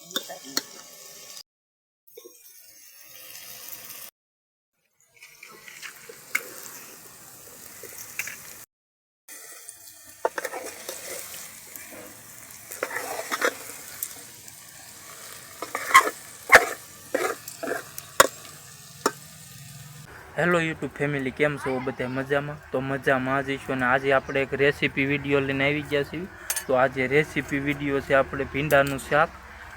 Hello YouTube family, કેમ છો? બધા મજામાં? તો મજામાં જ છો અને આજે આપણે એક રેસીપી વીડિયો લઈને આવી ગયા છીએ. તો આજે રેસીપી વીડિયો છે આપણે ભીંડાનું શાક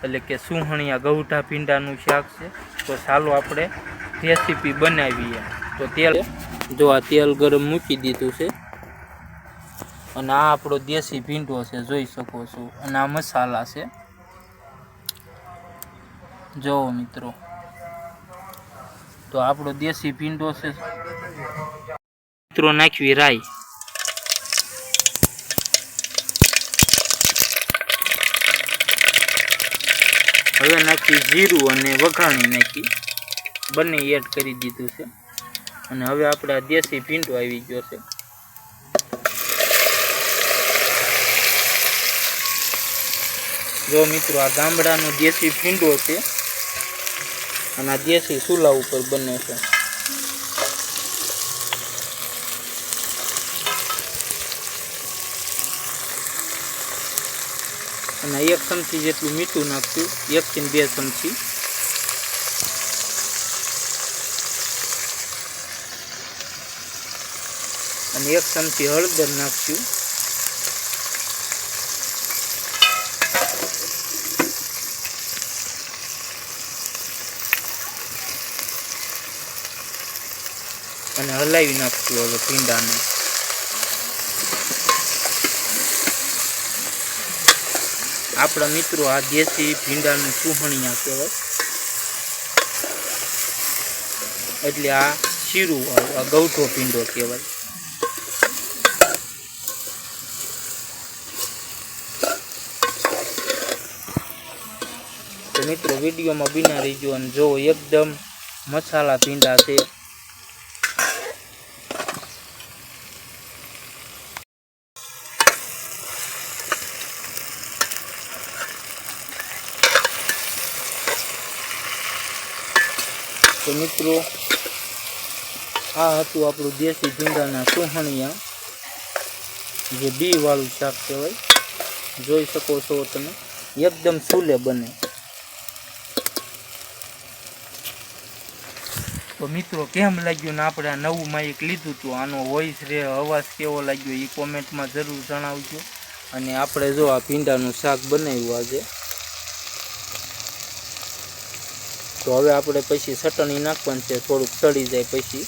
એટલે કે સુહણિયા ગૌઠા ભીંડાનું શાક છે. તો ચાલો આપણે રેસીપી બનાવીએ. તો તેલ જો આ તેલ ગરમ મૂકી દીધું છે. અને આ આપણો દેશી ભીંડો છે, જોઈ શકો છો. અને આ મસાલા છે. જોવો મિત્રો. તો આપણો દેશી ભીંડો છે. મિત્રો, નાખવી રાઈ. હવે નાખી જીરું અને વઘાણી નાખી. બંને એડ કરી દીધું છે. અને હવે આપણે દેશી ભીંડો આવી ગયો છે. જો મિત્રો, આ ગામડાનો દેશી ભીંડો છે. અને આ દેશી ચૂલા ઉપર બને છે. અને એક ચમચી જેટલું મીઠું નાખશું. એક થી બે ચમચી. અને એક ચમચી હળદર નાખશું. અને હલાવી નાખશું હવે ભીંડાને. આપણા મિત્રો આ દેશી ભીંડાનું સુહણિયા કહેવાય. એટલે આ શીરું, આ ગૌઠો ભીંડો કહેવાય. તો મિત્રો વિડીયોમાં બિના રહીજો અને જો એકદમ મસાલા ભીંડા છે. તો મિત્રો, આ હતું આપણું દેશી ભીંડાના સુહણિયા, જે બી વાળું શાક કહેવાય. જોઈ શકો છો તમે, એકદમ ચૂલે બને. તો મિત્રો, કેમ લાગ્યું ને આપણે આ નવું માઇક લીધું હતું? આનો વોઇસ રે, અવાજ કેવો લાગ્યો એ કોમેન્ટમાં જરૂર જણાવજો. અને આપણે જો આ ભીંડાનું શાક બનાવ્યું આજે તો હવે આપણે પછી ચટણી નાખવાની છે, થોડુંક તળી જાય પછી.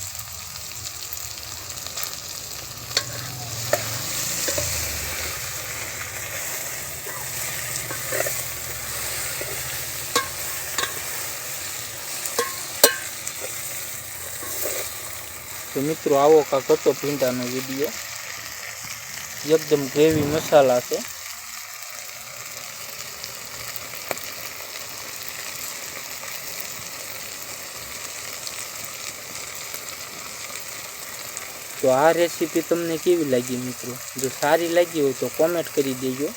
તો મિત્રો, આવો કાંક હતો ભીંડાનો વીડિયો. એકદમ ગ્રેવી મસાલા છે. તો આ રેસીપી તમને કેવી લાગી મિત્રો? જો સારી લાગી હોય તો કોમેન્ટ કરી દેજો.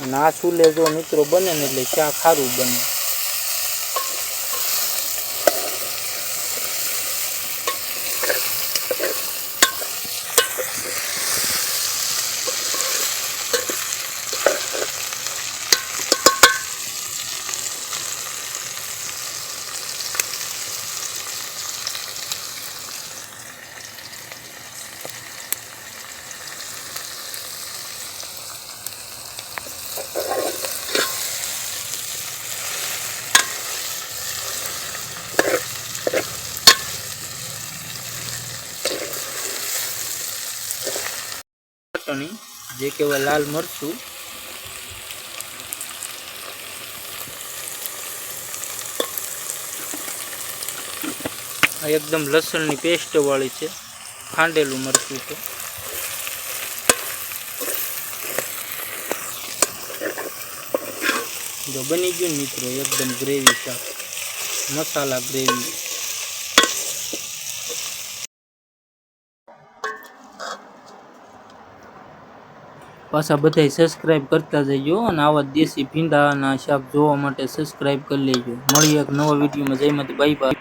અને આ ચૂલે જો મિત્રો બને ને એટલે ચા ખારું બને. જે કહેવાય લાલ મરચું. આ એકદમ લસણની પેસ્ટ વાળી છે, ખાંડેલું મરચું છે. જો બની ગયું મિત્રો, એકદમ ગ્રેવી શાક, મસાલા ગ્રેવી પાછા બધાય સબસ્ક્રાઈબ કરતા જજો અને આવા દેશી ભીંડાના શાક જોવા માટે સબસ્ક્રાઈબ કરી લેજો. મળીએ એક નવા વિડીયોમાં જય માતા બાય બાય